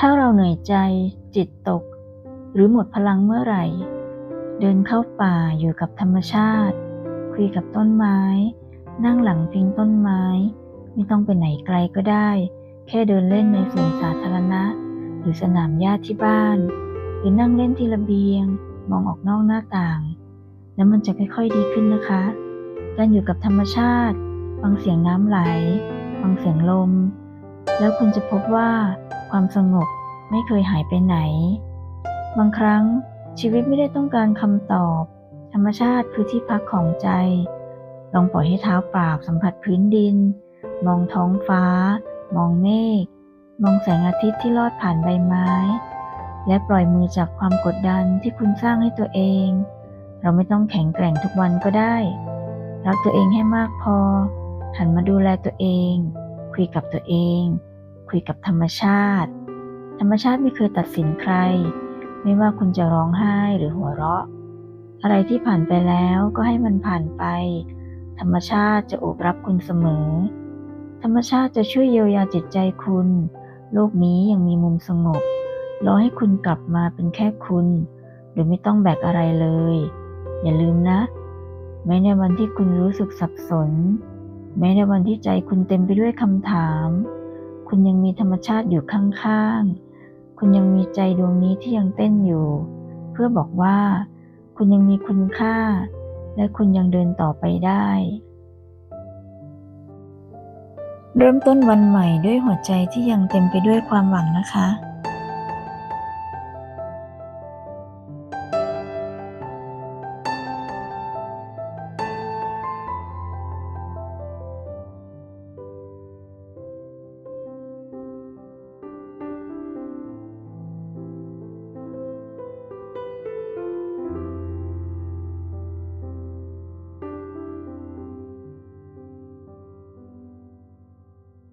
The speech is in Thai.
ถ้าเราเหนื่อยใจ จิตตก หรือหมดพลังเมื่อไหร่ เดินเข้าป่าอยู่กับธรรมชาติ คุยกับต้นไม้ นั่งหลังพิงต้นไม้ ไม่ต้องไปไหนไกลก็ได้ แค่เดินเล่นในสวนสาธารณะ หรือสนามหญ้าที่บ้าน หรือนั่งเล่นที่ระเบียง มองออกนอกหน้าต่าง แล้วมันจะค่อยๆดีขึ้นนะคะ การอยู่กับธรรมชาติฟังเสียงน้ำไหลฟังเสียงลม แล้วคุณจะพบว่า ความสงบไม่เคยหายไปไหน บางครั้งชีวิตไม่ได้ต้องการคำตอบ ธรรมชาติคือที่พักของใจ ลองปล่อยให้เท้าเปล่าสัมผัสพื้นดิน มองท้องฟ้า มองเมฆ มองแสงอาทิตย์ที่ลอดผ่านใบไม้ และปล่อยมือจากความกดดันที่คุณสร้างให้ตัวเอง เราไม่ต้องแข็งแกร่งทุกวันก็ได้ รักตัวเองให้มากพอ หันมาดูแลตัวเอง คุยกับตัวเอง คุยกับธรรมชาติ ธรรมชาติไม่เคยตัดสินใคร ไม่ว่าคุณจะร้องไห้หรือหัวเราะ อะไรที่ผ่านไปแล้วก็ให้มันผ่านไป ธรรมชาติจะโอบรับคุณเสมอ ธรรมชาติจะช่วยเยียวยาจิตใจคุณ โลกนี้ยังมีมุมสงบ รอให้คุณกลับมาเป็นแค่คุณ โดยไม่ต้องแบกอะไรเลย อย่าลืมนะแม้ในวันที่คุณรู้สึกสับสน แม้ในวันที่ใจคุณเต็มไปด้วยคำถาม คุณยังมีธรรมชาติอยู่ข้างๆ คุณยังมีใจดวงนี้ที่ยังเต้นอยู่ เพื่อบอกว่า คุณยังมีคุณค่า และคุณยังเดินต่อไปได้ เริ่มต้นวันใหม่ด้วยหัวใจที่ยังเต็มไปด้วยความหวังนะคะ